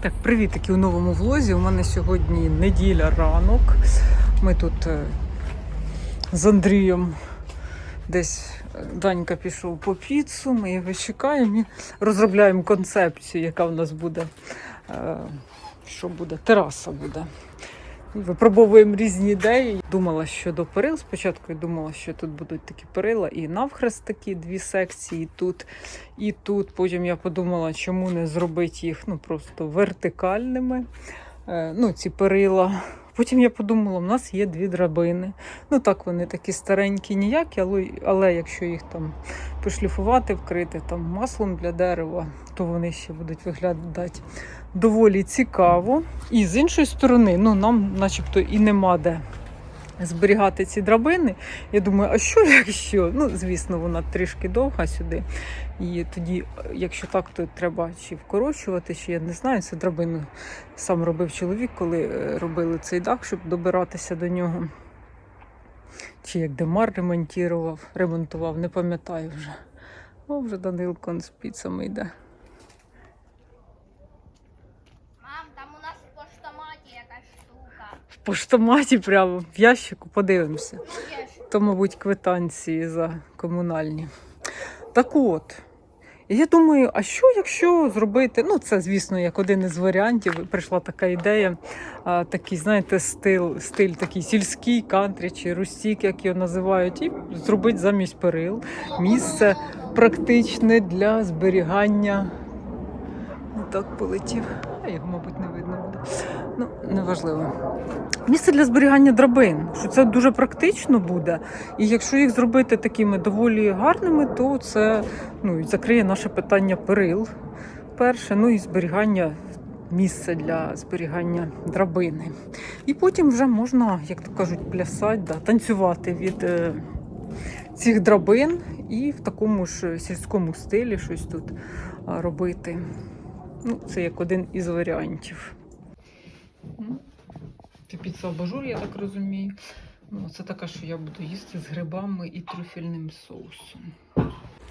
Так, привітики у новому влозі. У мене сьогодні неділя ранок. Ми тут е, з Андрієм десь е, Данька пішов по піцу, ми його чекаємо і розробляємо концепцію, яка в нас буде. е, Що буде? Тераса буде. Випробовуємо різні ідеї. Думала, що до перил. Спочатку думала, що тут будуть такі перила і навхрест такі дві секції тут і тут. Потім я подумала, чому не зробити їх ну, просто вертикальними. Е, ну, ці перила. Потім я подумала, у нас є дві драбини. Ну так вони такі старенькі, ніякі, але, але якщо їх там пошліфувати, вкрити там маслом для дерева, то вони ще будуть виглядати доволі цікаво. І з іншої сторони, ну нам, начебто, і нема де зберігати ці драбини. Я думаю, а що якщо? Ну, звісно, вона трішки довга сюди. І тоді, якщо так, то треба чи вкорочувати, чи я не знаю. Це драбину сам робив чоловік, коли е, робили цей дах, щоб добиратися до нього. Чи як Демар ремонтував, ремонтував, не пам'ятаю вже. О, вже Данилко з піцами йде. Мам, там у нас в поштоматі якась штука. В поштоматі прямо в ящику подивимося. То, мабуть, квитанції за комунальні. Так от. і Я думаю, а що якщо зробити? Ну, це, звісно, як один із варіантів. Прийшла така ідея, а, такий, знаєте, стиль, стиль такий сільський, кантрі чи рустік, як його називають, і зробити замість перил місце практичне для зберігання. Так полетів. А його, мабуть, не видно буде. Ну, неважливо. Місце для зберігання драбин, що це дуже практично буде. І якщо їх зробити такими доволі гарними, то це ну, закриє наше питання перил. Перше, ну і зберігання місця для зберігання драбини. І потім вже можна, як то кажуть, плясати, да, танцювати від е, цих драбин і в такому ж сільському стилі щось тут робити. Ну, це як один із варіантів. Піца абажур, я так розумію. Ну, це така, що я буду їсти з грибами і трюфельним соусом.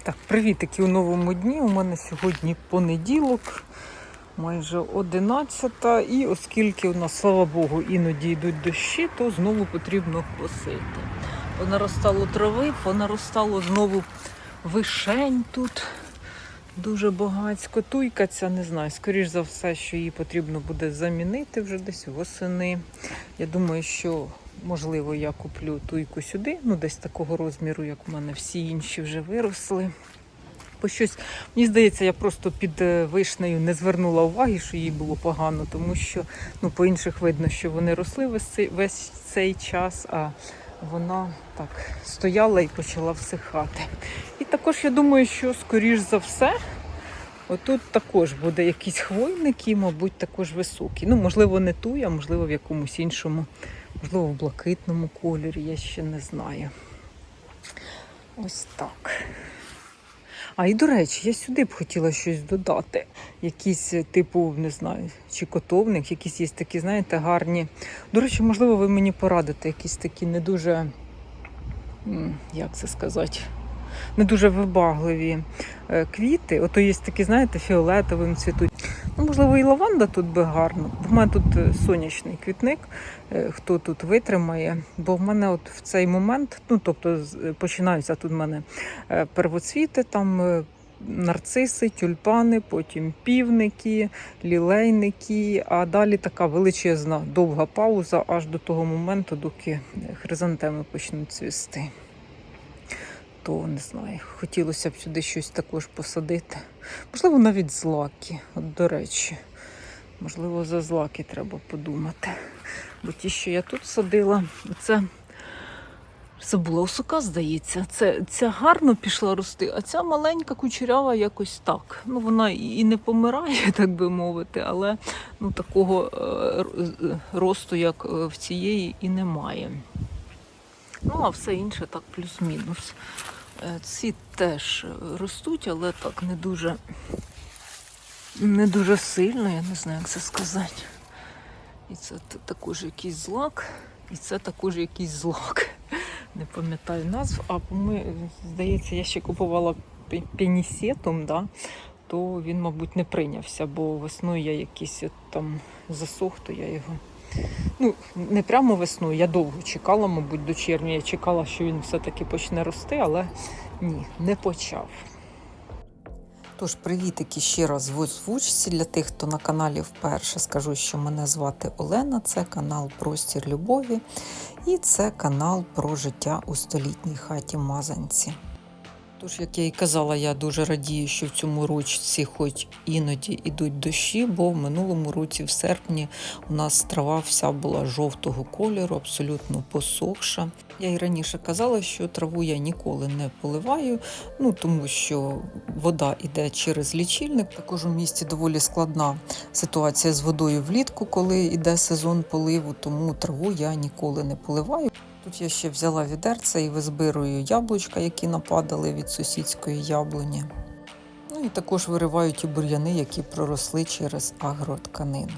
Так, привітики у новому дні. У мене сьогодні понеділок, майже 11. І оскільки у нас, слава Богу, іноді йдуть дощі, то знову потрібно косити. Понаростало трави, понаростало знову вишень тут. Дуже багацько. Туйка ця не знаю. Скоріш за все, що її потрібно буде замінити вже десь восени. Я думаю, що можливо я куплю туйку сюди, ну десь такого розміру, як у мене всі інші вже виросли. Бо щось, мені здається, я просто під е, вишнею не звернула уваги, що їй було погано, тому що ну, по інших видно, що вони росли весь цей, весь цей час, а вона так стояла і почала всихати. І також я думаю, що скоріш за все, отут також буде якісь хвойники, мабуть, також високі. Ну, можливо, не ту, а можливо, в якомусь іншому, можливо, в блакитному кольорі, я ще не знаю. Ось так. А і до речі, я сюди б хотіла щось додати. Якісь, е, типу, не знаю, чи котовник, якісь є такі, знаєте, гарні. До речі, можливо, ви мені порадите якісь такі не дуже, як це сказати, не дуже вибагливі е, квіти. Ото є такі, знаєте, фіолетовим цвітуть. Можливо, і лаванда тут би гарно. В мене тут е, сонячний квітник, е, хто тут витримає. Бо в мене от в цей момент, ну тобто е, починаються тут в мене первоцвіти, там нарциси, тюльпани, потім півники, лілейники, а далі така величезна довга пауза аж до того моменту, доки хризантеми почнуть цвісти. То не знаю, хотілося б сюди щось також посадити. Можливо, навіть злаки. От, до речі, можливо, за злаки треба подумати. Бо ті, що я тут садила, це забула осока, здається. Це, ця гарно пішла рости, а ця маленька кучерява якось так. Ну, вона і не помирає, так би мовити, але ну, такого е, росту, як е, в цієї, і немає. Ну, а все інше так плюс-мінус. Е, Ці теж ростуть, але так не дуже, не дуже сильно, я не знаю, як це сказати. І це також якийсь злак, і це також якийсь злак. Не пам'ятаю назв, а ми, здається, я ще купувала пе- пенісетум, да? то він, мабуть, не прийнявся, бо весною я якийсь от там засох, то я його. Ну, не прямо весною, я довго чекала, мабуть, до червня. Я чекала, що він все-таки почне рости, але ні, не почав. Тож, привітики ще раз в озвучці для тих, хто на каналі вперше. Скажу, що мене звати Олена, це канал Простір Любові і це канал про життя у столітній хаті Мазанці. Тож, як я і казала, я дуже радію, що в цьому році хоч іноді йдуть дощі, бо в минулому році, в серпні, у нас трава вся була жовтого кольору, абсолютно посохша. Я й раніше казала, що траву я ніколи не поливаю, ну тому що вода йде через лічильник. Також у місті доволі складна ситуація з водою влітку, коли йде сезон поливу, тому траву я ніколи не поливаю. Тут я ще взяла відерце і визбирую яблучка, які нападали від сусідської яблуні. Ну і також вириваю ті бур'яни, які проросли через агротканину.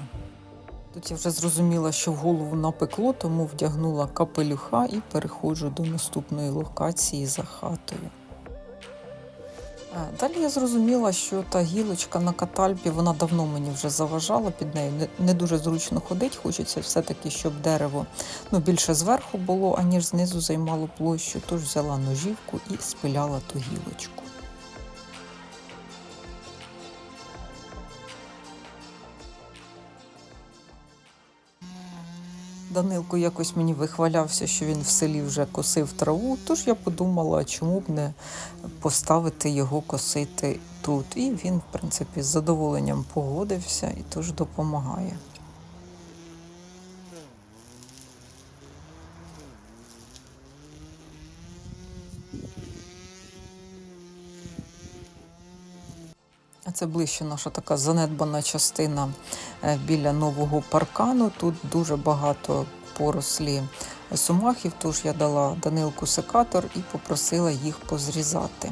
Тут я вже зрозуміла, що в голову напекло, тому вдягнула капелюха і переходжу до наступної локації за хатою. Е, Далі я зрозуміла, що та гілочка на катальпі вона давно мені вже заважала під нею. Не, дуже зручно ходить. Хочеться все-таки, щоб дерево ну, більше зверху було, аніж знизу займало площу. Тож взяла ножівку і спиляла ту гілочку. Данилко якось мені вихвалявся, що він в селі вже косив траву, тож я подумала, чому б не поставити його косити тут. І він, в принципі, з задоволенням погодився і тож допомагає. Це ближче наша така занедбана частина е, біля нового паркану. Тут дуже багато порослі сумахів, тож я дала Данилку секатор і попросила їх позрізати.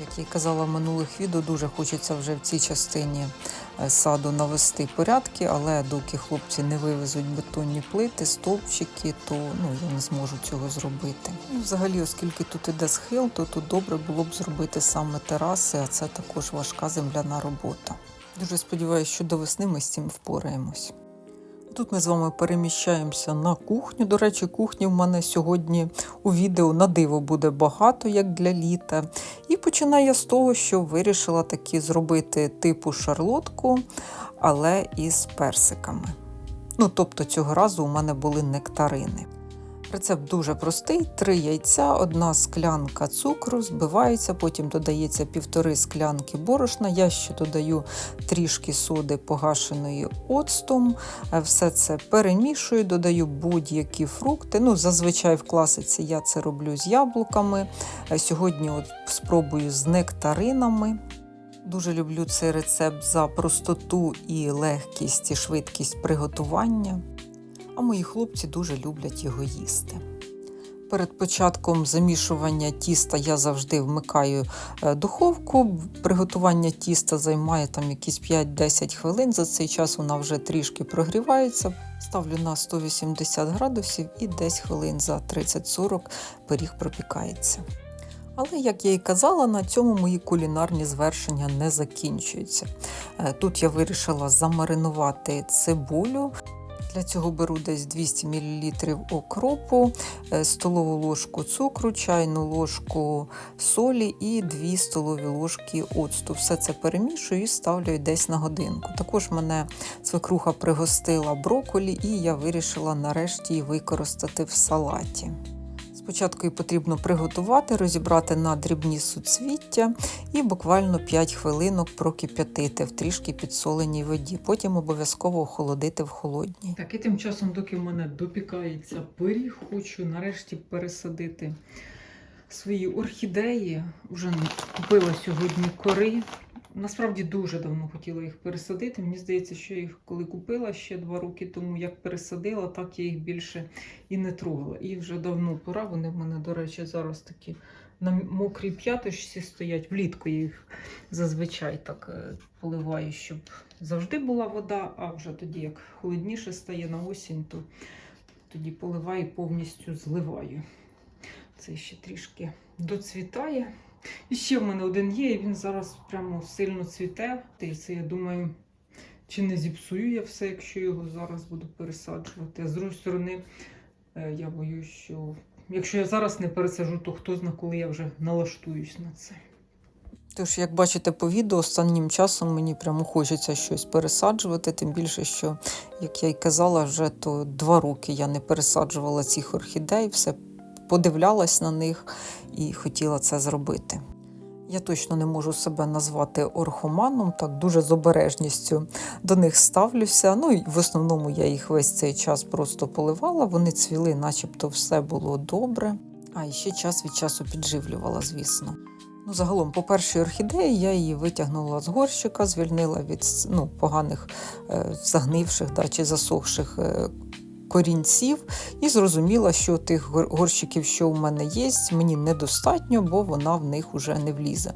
Як я казала в минулих відео, дуже хочеться вже в цій частині е, саду навести порядки, але доки хлопці не вивезуть бетонні плити, стовпчики, то ну, я не зможу цього зробити. Ну, взагалі, оскільки тут іде схил, то тут добре було б зробити саме тераси, а це також важка земляна робота. Дуже сподіваюся, що до весни ми з цим впораємось. Тут ми з вами переміщаємося на кухню. До речі, кухні в мене сьогодні у відео на диво буде багато, як для літа. І починаю я з того, що вирішила таки зробити типу шарлотку, але із персиками. Ну, тобто цього разу у мене були нектарини. Рецепт дуже простий: три яйця, одна склянка цукру, збивається, потім додається півтори склянки борошна. Я ще додаю трішки соди погашеної оцтом. Е, Все це перемішую, додаю будь-які фрукти. Ну, зазвичай в класиці я це роблю з яблуками. Е, Сьогодні от спробую з нектаринами. Дуже люблю цей рецепт за простоту і легкість і швидкість приготування. А мої хлопці дуже люблять його їсти. Перед початком замішування тіста я завжди вмикаю е, духовку. Приготування тіста займає там якісь 5-10 хвилин. За цей час вона вже трішки прогрівається. Ставлю на 180 градусів і десь хвилин за 30-40 пиріг пропікається. Але, як я і казала, на цьому мої кулінарні звершення не закінчуються. Е, Тут я вирішила замаринувати цибулю. Для цього беру десь 200 мл окропу, е, столову ложку цукру, чайну ложку солі і 2 столові ложки оцту. Все це перемішую і ставлю десь на годинку. Також мене свекруха пригостила броколі, і я вирішила нарешті використати в салаті. Спочатку її потрібно приготувати, розібрати на дрібні суцвіття і буквально 5 хвилинок прокип'ятити в трішки підсоленій воді. Потім обов'язково охолодити в холодній. Так, і тим часом, доки в мене допікається пиріг, хочу нарешті пересадити свої орхідеї. Вже купила сьогодні кори. Насправді дуже давно хотіла їх пересадити. Мені здається, що я їх коли купила ще два роки тому, як пересадила, так я їх більше і не трогала. І вже давно пора. Вони в мене, до речі, зараз такі на мокрій п'яточці стоять. Влітку я їх зазвичай так е, поливаю, щоб завжди була вода, а вже тоді, як холодніше стає на осінь, то тоді поливаю і повністю зливаю. Це ще трішки доцвітає. І ще в мене один є, і він зараз прямо сильно цвіте. І це я думаю, чи не зіпсую я все, якщо його зараз буду пересаджувати. А з іншої сторони, е, я боюсь, що якщо я зараз не пересаджу, то хто зна, коли я вже налаштуюсь на це. Тож, як бачите по відео, останнім часом мені прямо хочеться щось пересаджувати, тим більше, що, як я й казала, вже то два роки я не пересаджувала цих орхідей, все подивлялась на них і хотіла це зробити. Я точно не можу себе назвати орхоманом, так дуже з обережністю до них ставлюся. Ну і в основному я їх весь цей час просто поливала. Вони цвіли, начебто все було добре. А ще час від часу підживлювала, звісно. Ну, загалом, по першій орхідеї я її витягнула з горщика, звільнила від ну, поганих е, загнивших да, чи засохших е, корінців, і зрозуміла, що тих гор- горщиків, що в мене є, мені недостатньо, бо вона в них уже не влізе.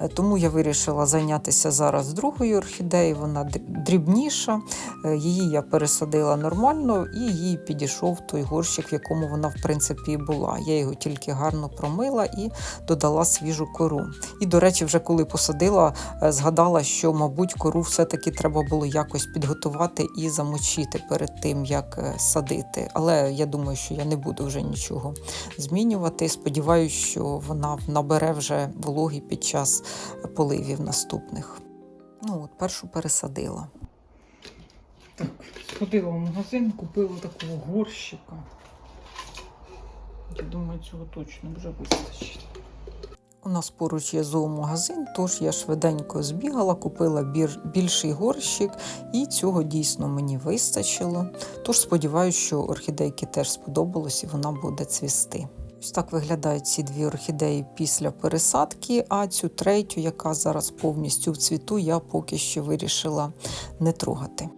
Е, Тому я вирішила зайнятися зараз другою орхідеєю. Вона дрібніша. Е, Її я пересадила нормально, і їй підійшов той горщик, в якому вона в принципі була. Я його тільки гарно промила і додала свіжу кору. І, до речі, вже коли посадила, е, згадала, що, мабуть, кору все-таки треба було якось підготувати і замочити перед тим, як садити. Але я думаю, що я не буду вже нічого змінювати. Сподіваюсь, що вона набере вже вологи під час поливів наступних. Ну, от першу пересадила. Так, сходила в магазин, купила такого горщика. Я думаю, цього точно вже вистачить. У нас поруч є зоомагазин, тож я швиденько збігала, купила більший горщик, і цього дійсно мені вистачило. Тож сподіваюся, що орхідейки теж сподобалось і вона буде цвісти. Ось так виглядають ці дві орхідеї після пересадки, а цю третю, яка зараз повністю в цвіту, я поки що вирішила не трогати.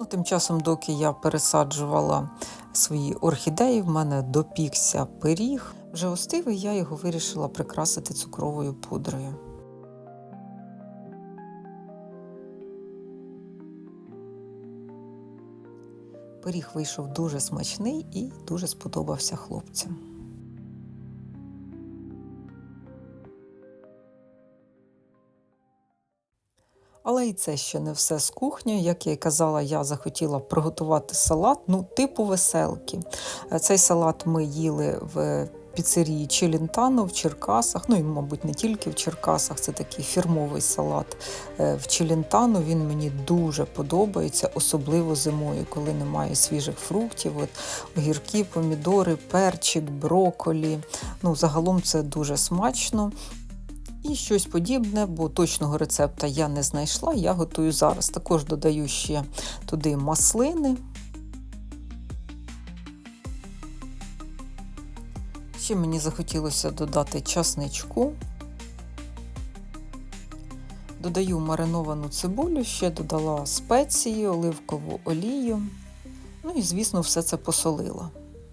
Ну, тим часом, доки я пересаджувала свої орхідеї, в мене допікся пиріг. Вже остив, і я його вирішила прикрасити цукровою пудрою. Пиріг вийшов дуже смачний і дуже сподобався хлопцям. Але і це ще не все з кухні. Як я й казала, я захотіла приготувати салат, ну, типу веселки. Е, Цей салат ми їли в піцерії Челентано в Черкасах. Ну і, мабуть, не тільки в Черкасах, це такий фірмовий салат е, в Челентано. Він мені дуже подобається, особливо зимою, коли немає свіжих фруктів. От огірки, помідори, перчик, броколі. Ну, загалом це дуже смачно. І щось подібне, бо точного рецепта я не знайшла. Я готую зараз. Також додаю ще туди маслини. Ще мені захотілося додати часничку. Додаю мариновану цибулю, ще додала спеції, оливкову олію. Ну і, звісно, все це посолила.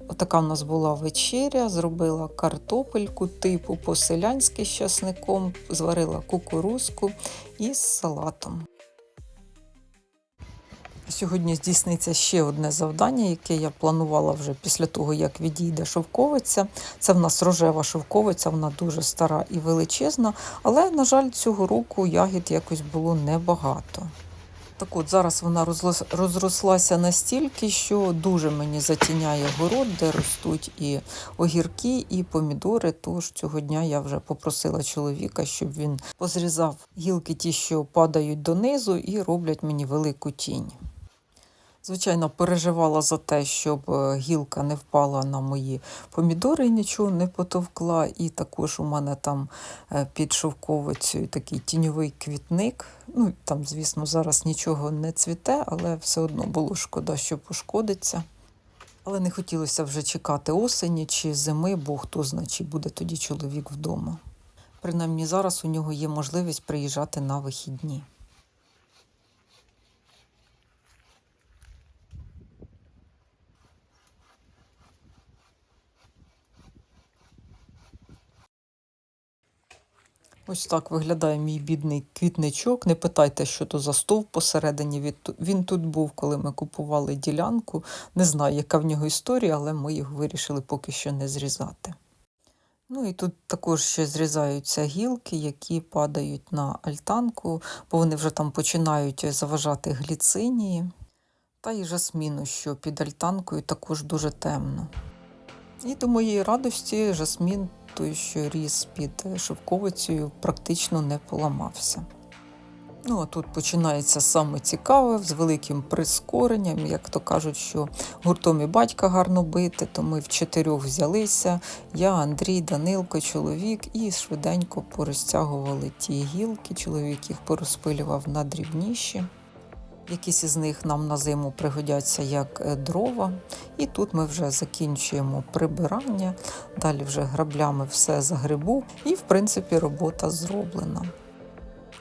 Отака в нас була вечеря, зробила картопельку типу по-селянськи з часником, зварила кукурузку із салатом. Сьогодні здійсниться ще одне завдання, яке я планувала вже після того, як відійде шовковиця. Це в нас рожева шовковиця, вона дуже стара і величезна, але, на жаль, цього року ягід якось було небагато. Так от зараз вона розрослася настільки, що дуже мені затіняє город, де ростуть і огірки, і помідори. Тож цього дня я вже попросила чоловіка, щоб він позрізав гілки ті, що падають донизу, і роблять мені велику тінь. Звичайно, переживала за те, щоб е, гілка не впала на мої помідори і нічого не потовкла. І також у мене там е, під шовковицею такий тіньовий квітник. Ну, там, звісно, зараз нічого не цвіте, але все одно було шкода, що пошкодиться. Але не хотілося вже чекати осені чи зими, бо хто знає, чи буде тоді чоловік вдома. Принаймні зараз у нього є можливість приїжджати на вихідні. Ось так виглядає мій бідний квітничок. Не питайте, що то за стовп посередині. Він тут був, коли ми купували ділянку. Не знаю, яка в нього історія, але ми його вирішили поки що не зрізати. Ну і тут також ще зрізаються гілки, які падають на альтанку, бо вони вже там починають заважати гліцинії. Та й жасміну, що під альтанкою також дуже темно. І до моєї радості жасмін, той, що ріс під шовковицею, практично не поламався. Ну, а тут починається саме цікаве з великим прискоренням. Як то кажуть, що гуртом і батька гарно бити, то ми в чотирьох взялися. Я, Андрій, Данилко, чоловік, і швиденько порозтягували ті гілки. Чоловік їх порозпилював на дрібніші. Якісь із них нам на зиму пригодяться як е, дрова. І тут ми вже закінчуємо прибирання. Далі вже граблями все загребу, і в принципі робота зроблена.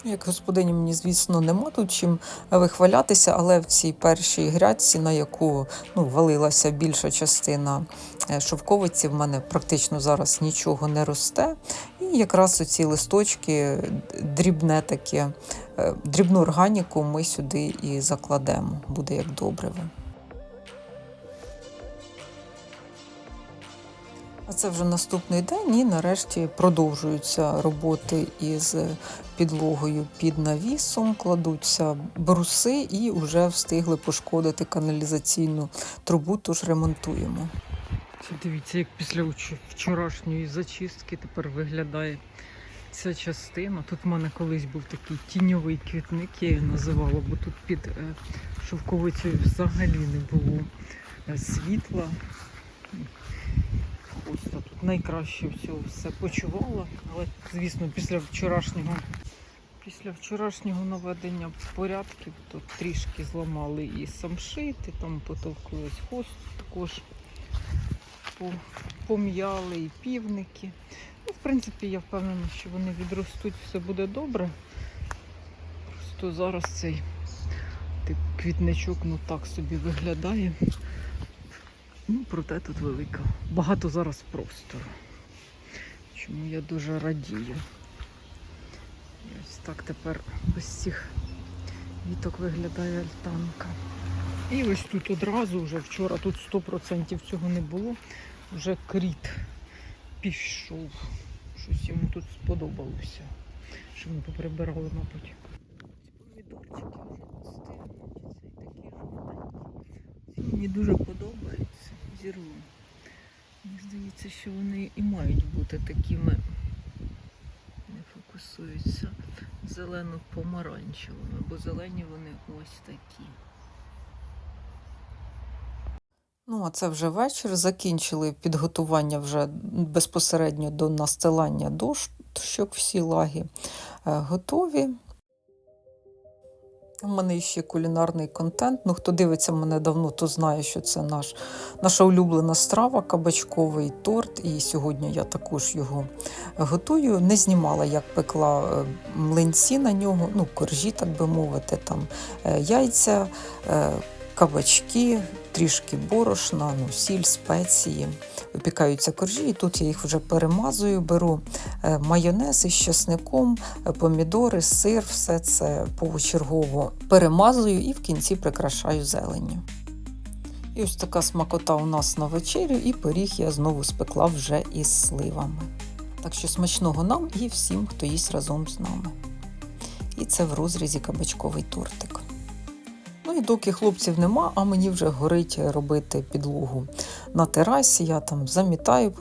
Як господині, мені, звісно, нема тут чим вихвалятися, але в цій першій грядці, на яку ну, валилася більша частина е, шовковиці, в мене практично зараз нічого не росте. Якраз оці листочки, дрібне таке, е, дрібну органіку ми сюди і закладемо, буде як добриво. А це вже наступний день, і нарешті продовжуються роботи із підлогою під навісом, кладуться бруси і вже встигли пошкодити каналізаційну трубу, тож ремонтуємо. Дивіться, як після вчорашньої зачистки тепер виглядає ця частина. Тут в мене колись був такий тіньовий квітник, я його називала, бо тут під е, шовковицею взагалі не було е, світла. Ось тут найкраще всього все почувала, але, звісно, після вчорашнього, після вчорашнього наведення порядків то трішки зламали і самшити, там потовклись хвост також пом'яли і півники. Ну, в принципі, я впевнена, що вони відростуть, все буде добре. Просто зараз цей тип квітничок ну так собі виглядає. Ну, проте тут велика. Багато зараз простору. Чому я дуже радію. Ось так тепер без цих віток виглядає альтанка. І ось тут одразу вже вчора тут 100% цього не було. Вже кріт пішов. Щось йому тут сподобалося. Що вони поприбирали, мабуть. Ці помідорчики вже стигнуть. Цей такий жовтенький. Ці Мені дуже подобається. Зірву. Мені здається, що вони і мають бути такими. Не фокусуються зелено-помаранчевими, бо зелені вони ось такі. Ну, а це вже вечір. Закінчили підготування вже безпосередньо до настилання дощок, всі лаги е, готові. У мене ще кулінарний контент. Ну, хто дивиться мене давно, то знає, що це наш, наша улюблена страва, кабачковий торт. І сьогодні я також його готую. Не знімала, як пекла е, млинці на нього, ну, коржі, так би мовити, там е, яйця, кабачки, трішки борошна, ну, сіль, спеції. Випікаються коржі, і тут я їх вже перемазую, беру е, майонез із часником, е, помідори, сир, все це почергово перемазую і в кінці прикрашаю зеленню. І ось така смакота у нас на вечерю, і пиріг я знову спекла вже із сливами. Так що смачного нам і всім, хто їсть разом з нами. І це в розрізі кабачковий тортик. Доки хлопців нема, а мені вже горить робити підлогу на терасі. Я там замітаю,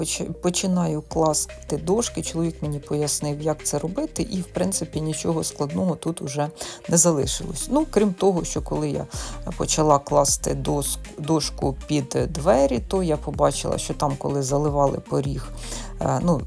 починаю класти дошки. Чоловік мені пояснив, як це робити, і в принципі нічого складного тут уже не залишилось. Ну, крім того, що коли я почала класти дошку під двері, то я побачила, що там, коли заливали поріг, ну,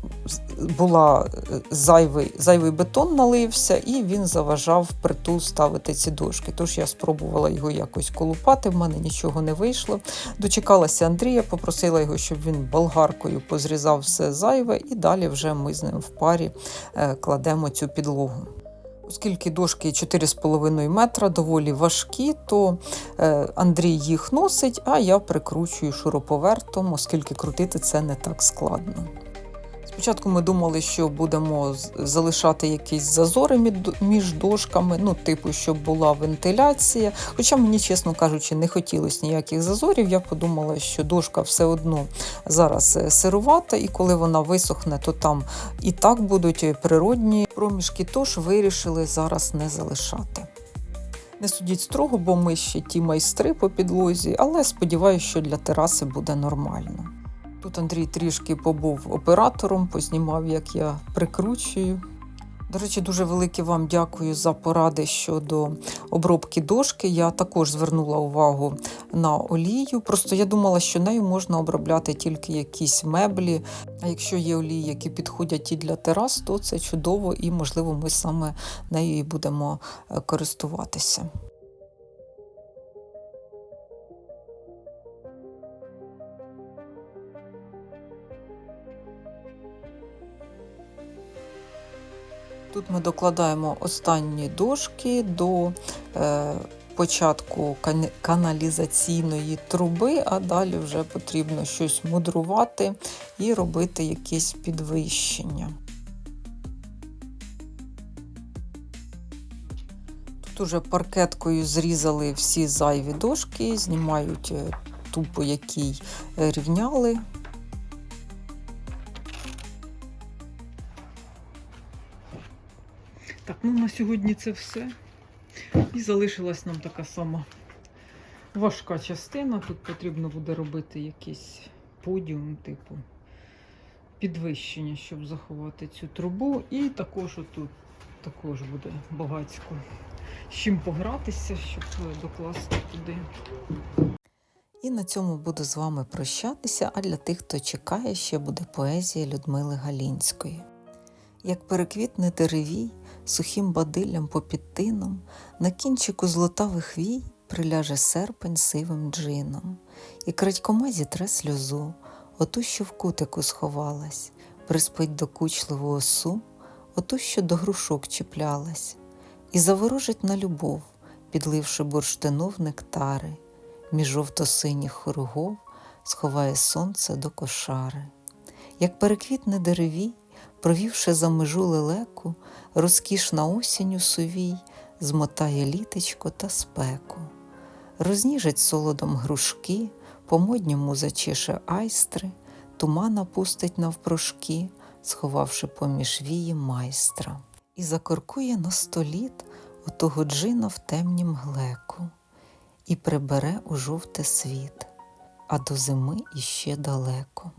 була е, зайвий, зайвий бетон налився, і він заважав притул ставити ці дошки. Тож я спробувала його якось колупати, в мене нічого не вийшло. Дочекалася Андрія, попросила його, щоб він болгаркою позрізав все зайве, і далі вже ми з ним в парі е, кладемо цю підлогу. Оскільки дошки 4,5 метра доволі важкі, то е, Андрій їх носить, а я прикручую шуруповертом, оскільки крутити це не так складно. Спочатку ми думали, що будемо залишати якісь зазори між дошками, ну, типу, щоб була вентиляція. Хоча мені, чесно кажучи, не хотілося ніяких зазорів. Я подумала, що дошка все одно зараз е, сирувата, і коли вона висохне, то там і так будуть природні проміжки, тож вирішили зараз не залишати. Не судіть строго, бо ми ще ті майстри по підлозі, але сподіваюся, що для тераси буде нормально. Тут Андрій трішки побув оператором, познімав, як я прикручую. До речі, дуже велике вам дякую за поради щодо обробки дошки. Я також звернула увагу на олію. Просто я думала, що нею можна обробляти тільки якісь меблі. А якщо є олії, які підходять і для терас, то це чудово і, можливо, ми саме нею і будемо е, користуватися. Тут ми докладаємо останні дошки до е, початку кан- каналізаційної труби, а далі вже потрібно щось мудрувати і робити якесь підвищення. Тут уже паркеткою зрізали всі зайві дошки, знімають е, ту, по якій е, рівняли. Сьогодні це все. І залишилась нам така сама важка частина. Тут потрібно буде робити якийсь подіум, типу підвищення, щоб заховати цю трубу. І також отут також буде багацько з чим погратися, щоб докласти туди. І на цьому буду з вами прощатися, а для тих, хто чекає, ще буде поезія Людмили Галінської. Як переквітне деревій, сухим бадиллям попід тином, на кінчику злотавих вій приляже серпень сивим джином, і крадькома зітре сльозу, оту, що в кутику сховалась, приспить докучливу осу, оту, що до грушок чіплялась, і заворожить на любов, підливши бурштину в нектари, між жовто-синіх хоругов сховає сонце до кошари. Як переквітне деревій, провівши за межу лелеку, розкішна осінь у сувій змотає літечко та спеку, розніжить солодом грушки, по-модньому зачеше айстри, тумана пустить навпрошки, сховавши поміж вії майстра, і закоркує на століт отого джина в темнім глеку, і прибере у жовте світ, а до зими іще далеко.